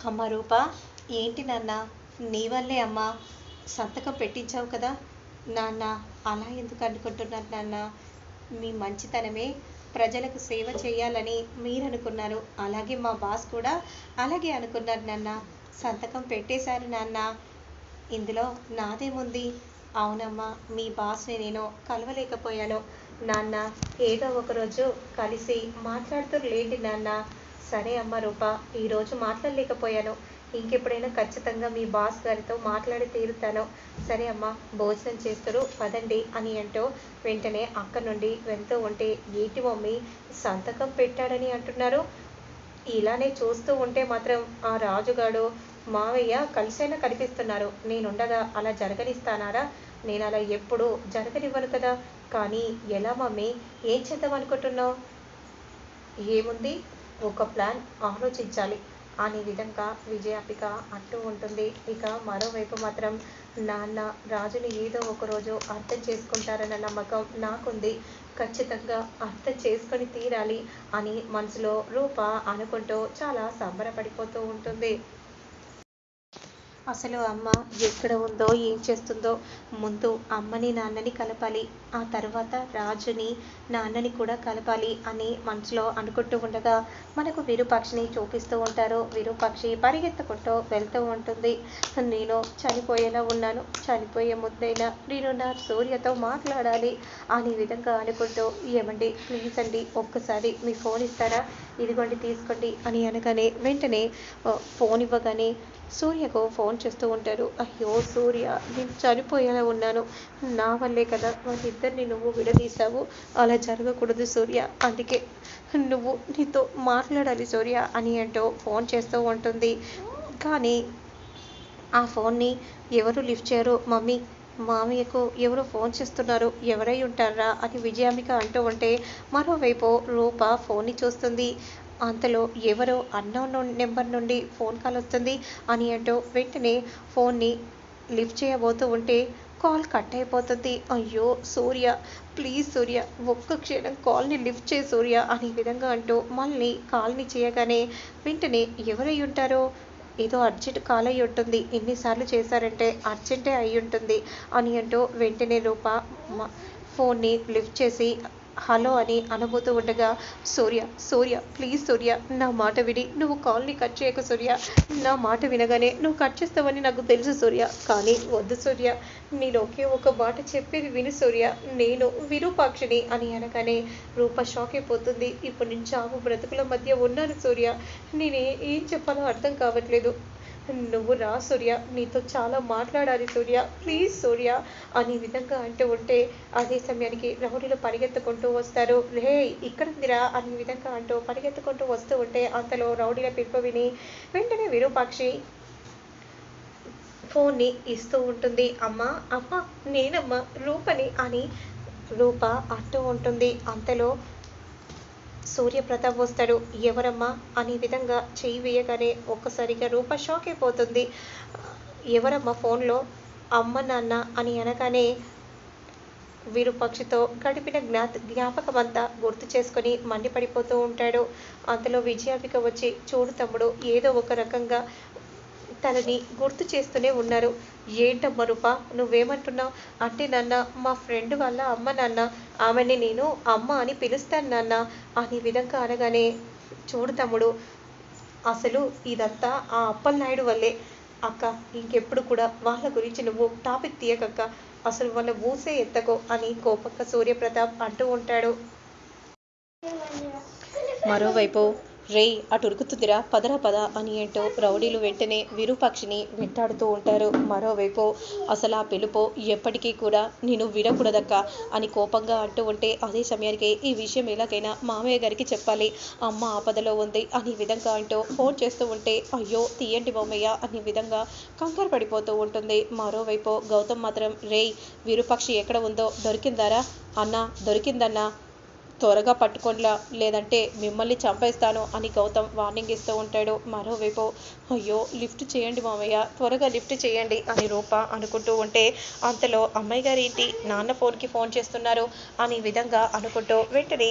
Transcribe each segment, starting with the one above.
అమ్మ రూప ఏంటి నాన్న? నీ వల్లే అమ్మ సంతకం పెట్టించావు కదా? నాన్న అలా ఎందుకు అనుకుంటున్నారు నాన్న? మీ మంచితనమే ప్రజలకు సేవ చేయాలని మీరు అనుకున్నారు. అలాగే మా బాస్ కూడా అలాగే అనుకున్నారు నాన్న. సంతకం పెట్టేశారు నాన్న. ఇందులో నాదేముంది? అవునమ్మా మీ బాస్ని నేను కలవలేకపోయాను. నాన్న ఏదో ఒకరోజు కలిసి మాట్లాడుతూ లేండి నాన్న. సరే అమ్మ రూప ఈరోజు మాట్లాడలేకపోయాను. ఇంకెప్పుడైనా ఖచ్చితంగా మీ బాస్ గారితో మాట్లాడి తీరుతాను. సరే అమ్మ భోజనం చేస్తారు పదండి అని అంటూ వెంటనే అక్క నుండి వెళ్తూ ఉంటే ఏటి మమ్మీ సంతకం పెట్టాడని అంటున్నారు. ఇలానే చూస్తూ ఉంటే మాత్రం ఆ రాజుగాడు మావయ్య కలిసైనా కనిపిస్తున్నారు. నేనుండగా అలా జరగనిస్తానారా? నేను అలా ఎప్పుడు జరగనివ్వను కదా. కానీ ఎలా మమ్మీ ఏం చేద్దాం అనుకుంటున్నావు? ఏముంది? ఒక ప్లాన్ ఆలోచించాలి. అనే విధంగా విజయాపిక అంటూ ఉంటుంది. ఇక మరోవైపు మాత్రం నాన్న రాజుని ఏదో ఒకరోజు అర్థం చేసుకుంటారన్న నమ్మకం నాకుంది. ఖచ్చితంగా అర్థం చేసుకొని తీరాలి అని మనసులో రూప అనుకుంటూ చాలా సంబరపడిపోతూ ఉంటుంది. అసలు అమ్మ ఎక్కడ ఉందో ఏం చేస్తుందో ముందు అమ్మని నాన్నని కలపాలి. ఆ తర్వాత రాజుని నాన్నని కూడా కలపాలి అని మనసులో అనుకుంటూ ఉండగా మనకు విరూపాక్షిని చూపిస్తూ ఉంటారు. విరూపాక్షి పరిగెత్తుకుంటూ వెళ్తూ ఉంటుంది. నేను చనిపోయేలా ఉన్నాను. చనిపోయే ముద్దైనా నేను నా సూర్యతో మాట్లాడాలి అనే విధంగా అనుకుంటూ ఏమండి ప్లీజ్ అండి ఒక్కసారి మీ ఫోన్ ఇస్తారా? ఇదిగోండి తీసుకోండి అని అనగానే వెంటనే ఫోన్ ఇవ్వగానే సూర్యకు ఫోన్ చేస్తూ ఉంటారు అయ్యో సూర్య నేను చనిపోయేలా ఉన్నాను. నా వల్లే కదా వాళ్ళిద్దరిని నువ్వు విడదీశావు. అలా జరగకూడదు సూర్య. అందుకే నువ్వు నీతో మాట్లాడాలి సూర్య అని అంటూ ఫోన్ చేస్తూ ఉంటుంది. కానీ ఆ ఫోన్ని ఎవరు లిఫ్ట్ చేయరు. మమ్మీ మామయ్యకు ఎవరో ఫోన్ చేస్తున్నారు? ఎవరై ఉంటారా? అని విజయామిక అంటూ ఉంటే మరోవైపు రూప ఫోన్ని చూస్తుంది. అంతలో ఎవరో అన్నోన్ నెంబర్ నుండి ఫోన్ కాల్ వస్తుంది. అని అంటూ వెంటనే ఫోన్ని లిఫ్ట్ చేయబోతూ ఉంటే కాల్ కట్ అయిపోతుంది. అయ్యో సూర్య! ప్లీజ్ సూర్య! ఒక్క క్షణం కాల్ని లిఫ్ట్ చేయి సూర్య! అనే విధంగా అంటూ మళ్ళీ కాల్ని చేయగానే వెంటనే ఎవరై ఉంటారో? ఏదో అర్జెంట్ కాల్ అయి ఉంటుంది. ఎన్నిసార్లు చేశారంటే అర్జెంటే అయి ఉంటుంది. అని అంటూ వెంటనే రూప ఫోన్ని లిఫ్ట్ చేసి హలో అని అనబోతూ ఉండగా సూర్య సూర్య ప్లీజ్ సూర్య నా మాట విని నువ్వు కాల్ని కట్ చేయకు సూర్య. నా మాట వినగానే నువ్వు కట్ చేస్తావని నాకు తెలుసు సూర్య. కానీ వద్దు సూర్య. నేను ఒకే ఒక మాట చెప్పేది విను సూర్య. నేను విరూపాక్షిని అని అనగానే రూప షాక్ అయిపోతుంది. ఇప్పుడు నేను చావు బ్రతుకుల మధ్య ఉన్నాను సూర్య. నేనే ఏం చెప్పాలో అర్థం కావట్లేదు. నువ్వు రా సూర్య. నీతో చాలా మాట్లాడాలి సూర్య. ప్లీజ్ సూర్య. అనే విధంగా అంటూ ఉంటే అదే సమయానికి రౌడీలు పరిగెత్తుకుంటూ వస్తారు. రే ఇక్కడుందిరా అనే విధంగా అంటూ పరిగెత్తుకుంటూ వస్తూ ఉంటే అంతలో రౌడీల పిలుపు విని వెంటనే విరూపాక్షి ఫోన్ని ఇస్తూ ఉంటుంది. అమ్మ అమ్మ నేనమ్మ రూపని అని రూప అంటూ ఉంటుంది. అంతలో సూర్యప్రతాప్ వస్తాడు ఎవరమ్మా? అనే విధంగా చేయి వేయగానే ఒక్కసారిగా రూప షాక్ అయిపోతుంది. ఎవరమ్మా ఫోన్లో? అమ్మ నాన్న అని అనగానే విరూపక్షితో గడిపిన జ్ఞా జ్ఞాపకం అంతా గుర్తు చేసుకొని మండిపడిపోతూ ఉంటాడు. అంతలో విజయాపిక వచ్చి చూడు తమ్ముడు ఏదో ఒక రకంగా తనని గుర్తు చేస్తూనే ఉన్నారు. ఏంటమ్మ రూప నువ్వేమంటున్నావు? అంటే నాన్న మా ఫ్రెండ్ వాళ్ళ అమ్మ నాన్న ఆమెని నేను అమ్మ అని పిలుస్తాను నాన్న అనే విధంగా అనగానే చూడు తమ్ముడు అసలు ఇదంతా ఆ అప్పలనాయుడు వల్లే. అక్క ఇంకెప్పుడు కూడా వాళ్ళ గురించి నువ్వు టాపిక్ తీయకక్క. అసలు వాళ్ళ ఊసే ఎత్తకో అని కోపక్క సూర్యప్రతాప్ అంటూ ఉంటాడు. మరోవైపు రేయ్ అటు ఉరుకుతుందిరా పదరా పద అని ఏంటో రౌడీలు వెంటనే విరూపాక్షిని వెంటాడుతూ ఉంటారు. మరోవైపు అసలు ఆ పిలుపు ఎప్పటికీ కూడా నేను వినకూడదక్క అని కోపంగా అంటూ ఉంటే అదే సమయానికి ఈ విషయం ఎలాగైనా మామయ్య గారికి చెప్పాలి. అమ్మ ఆపదలో ఉంది అనే విధంగా అంటూ ఫోన్ చేస్తూ ఉంటే అయ్యో తీయండి బొమ్మయ్య అనే విధంగా కంగారు పడిపోతూ ఉంటుంది. మరోవైపు గౌతమ్ మాత్రం రేయ్ విరూపాక్షి ఎక్కడ ఉందో దొరికిందారా? అన్నా దొరికిందన్నా? త్వరగా పట్టుకోండిలా లేదంటే మిమ్మల్ని చంపేస్తాను అని గౌతమ్ వార్నింగ్ ఇస్తూ ఉంటాడు. మరోవైపు అయ్యో లిఫ్ట్ చేయండి మామయ్య త్వరగా లిఫ్ట్ చేయండి అని రూప అనుకుంటూ ఉంటే అంతలో అమ్మాయి గారు ఏంటి నాన్న ఫోన్కి ఫోన్ చేస్తున్నారు అనే విధంగా అనుకుంటూ వెంటనే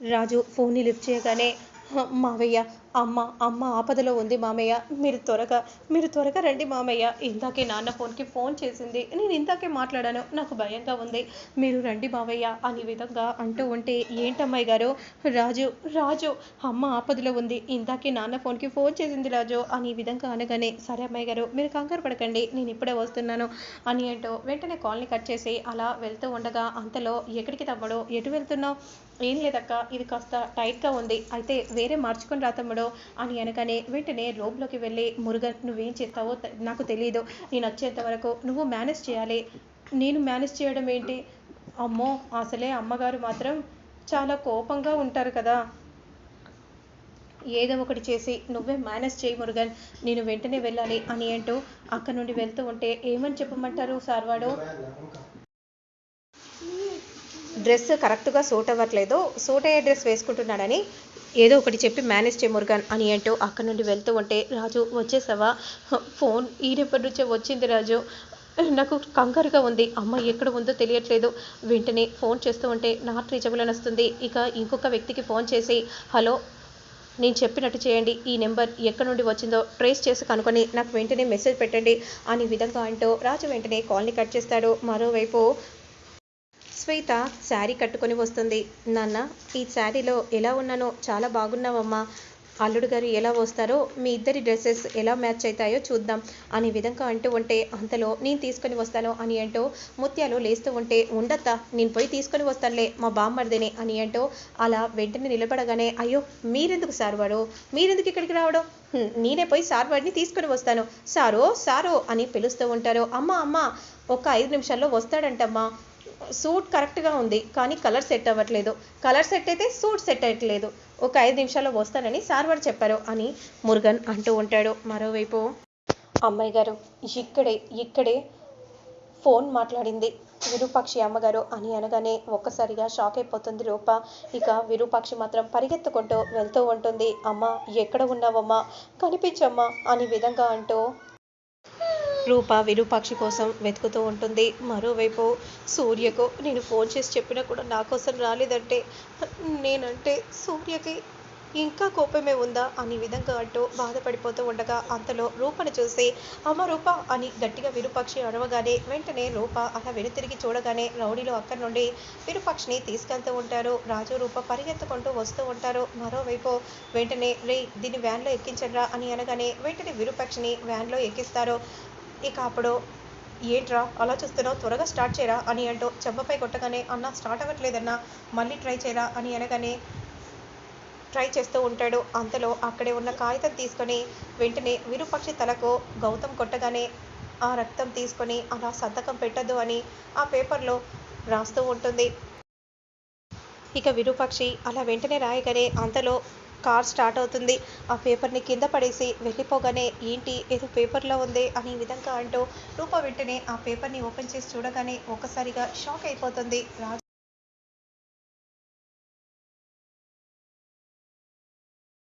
రాజు ఫోన్ని లిఫ్ట్ చేయగానే మావయ్య అమ్మ అమ్మ ఆపదలో ఉంది మామయ్య. మీరు త్వరగా మీరు త్వరగా రండి మామయ్య. ఇందాకే నాన్న ఫోన్కి ఫోన్ చేసింది. నేను ఇందాకే మాట్లాడాను. నాకు భయంగా ఉంది. మీరు రండి మావయ్య అని విధంగా అంటూ ఉంటే ఏంటమ్మాయి గారు? రాజు రాజు అమ్మ ఆపదలో ఉంది. ఇందాకే నాన్న ఫోన్కి ఫోన్ చేసింది రాజు అని విధంగా అనగానే సరే అమ్మాయి గారు మీరు కంగారు పడకండి. నేను ఇప్పుడే వస్తున్నాను అని అంటూ వెంటనే కాల్ని కట్ చేసి అలా వెళ్తూ ఉండగా అంతలో ఎక్కడికి తవ్వడో ఎటు వెళ్తున్నావు? ఏం లేదక్క ఇది కాస్త టైట్గా ఉంది. అయితే వేరే మార్చుకొని రా తమ్ముడు అని అనగానే వెంటనే రూమ్లోకి వెళ్ళి మురుగన్ నువ్వేం చేస్తావో నాకు తెలియదు నేను వచ్చేంత వరకు నువ్వు మేనేజ్ చేయాలి. నేను మేనేజ్ చేయడం ఏంటి? అమ్మో అసలే అమ్మగారు మాత్రం చాలా కోపంగా ఉంటారు కదా. ఏదో ఒకటి చేసి నువ్వే మేనేజ్ చేయి మురుగన్ నేను వెంటనే వెళ్ళాలి అని అంటూ అక్కడ నుండి వెళ్తూ ఉంటే ఏమని చెప్పమంటారు సార్వాడు? డ్రెస్ కరెక్ట్గా సూట్ అవ్వట్లేదు సూట్ అయ్యే డ్రెస్ వేసుకుంటున్నాడని ఏదో ఒకటి చెప్పి మేనేజ్ చే మురుగన్ అని అంటూ అక్కడ నుండి వెళ్తూ ఉంటే రాజు వచ్చేసావా? ఫోన్ ఈ రేపటి నుంచే వచ్చింది రాజు. నాకు కంగారుగా ఉంది. అమ్మ ఎక్కడ ఉందో తెలియట్లేదు. వెంటనే ఫోన్ చేస్తూ ఉంటే నాట్ రీచబుల్ అని వస్తుంది. ఇక ఇంకొక వ్యక్తికి ఫోన్ చేసి హలో నేను చెప్పినట్టు చేయండి. ఈ నెంబర్ ఎక్కడి నుండి వచ్చిందో ట్రేస్ చేసి కనుక్కొని నాకు వెంటనే మెసేజ్ పెట్టండి అనే విధంగా అంటూ రాజు వెంటనే కాల్ని కట్ చేస్తాడు. మరోవైపు శ్వేత శారీ కట్టుకొని వస్తుంది. నాన్న ఈ శారీలో ఎలా ఉన్నానో చాలా బాగున్నావమ్మా. అల్లుడు గారు ఎలా వస్తారో మీ ఇద్దరి డ్రెస్సెస్ ఎలా మ్యాచ్ అవుతాయో చూద్దాం. అనే విధంగా అంటూ ఉంటే అంతలో నేను తీసుకొని వస్తాను అని అంటూ ముత్యాలు లేస్తూ ఉంటే ఉండత్తా నేను పోయి తీసుకొని వస్తానులే మా బామ్మర్దిని అని అంటూ అలా వెంటనే నిలబడగానే అయ్యో మీరెందుకు సార్ వాడు మీరెందుకు ఇక్కడికి రావడం? నేనే పోయి సార్ వాడిని తీసుకొని వస్తాను. సారో సారో అని పిలుస్తూ ఉంటారు. అమ్మ అమ్మ ఒక ఐదు నిమిషాల్లో వస్తాడంటమ్మా. సూట్ కరెక్ట్గా ఉంది కానీ కలర్ సెట్ అవ్వట్లేదు. కలర్ సెట్ అయితే సూట్ సెట్ అవ్వట్లేదు ఒక ఐదు నిమిషాల్లో వస్తానని సార్ వారు చెప్పారు అని మురుగన్ అంటూ ఉంటాడు. మరోవైపు అమ్మాయి గారు ఇక్కడే ఇక్కడే ఫోన్ మాట్లాడింది. విరూపాక్షి అమ్మగారు అని అనగానే ఒక్కసారిగా షాక్ అయిపోతుంది రూప. ఇక విరూపాక్షి మాత్రం పరిగెత్తుకుంటూ వెళ్తూ ఉంటుంది. అమ్మ ఎక్కడ ఉన్నావమ్మా? కనిపించమ్మా? అని విధంగా అంటూ రూప విరూపాక్షి కోసం వెతుకుతూ ఉంటుంది. మరోవైపు సూర్యకు నేను ఫోన్ చేసి చెప్పినా కూడా నా కోసం రాలేదంటే నేనంటే సూర్యకి ఇంకా కోపమే ఉందా? అని విధంగా అంటూ బాధపడిపోతూ ఉండగా అంతలో రూపను చూసి అమ్మ రూప అని గట్టిగా విరూపాక్షి అడవగానే వెంటనే రూప అలా వెనుతిరిగి చూడగానే రౌడీలో అక్కడి నుండి విరూపాక్షిని తీసుకెళ్తూ ఉంటారు. రాజు రూప పరిగెత్తుకుంటూ వస్తూ ఉంటారు. మరోవైపు వెంటనే రే దీన్ని వ్యాన్లో ఎక్కించండ్రా అని అనగానే వెంటనే విరూపాక్షిని వ్యాన్లో ఎక్కిస్తారు. ఇక అప్పుడు ఏంట్రా అలా చూస్తున్నావు? త్వరగా స్టార్ట్ చేయరా అని అంటూ చెంపపై కొట్టగానే అన్న స్టార్ట్ అవ్వట్లేదన్నా మళ్ళీ ట్రై చేయరా? అని అనగానే ట్రై చేస్తూ ఉంటాడు. అంతలో అక్కడే ఉన్న కాగితం తీసుకొని వెంటనే విరూపక్షి తలకు గౌతమ్ కొట్టగానే ఆ రక్తం తీసుకొని అలా సంతకం పెట్టద్దు అని ఆ పేపర్లో రాస్తూ ఉంటుంది. ఇక విరూపాక్షి అలా వెంటనే రాయగానే అంతలో కార్ స్టార్ట్ అవుతుంది. ఆ పేపర్ని కింద పడేసి వెళ్ళిపోగానే ఏంటి ఏదో పేపర్లో ఉంది అని విధంగా అంటూ రూప వెంటనే ఆ పేపర్ని ఓపెన్ చేసి చూడగానే ఒక్కసారిగా షాక్ అయిపోతుంది.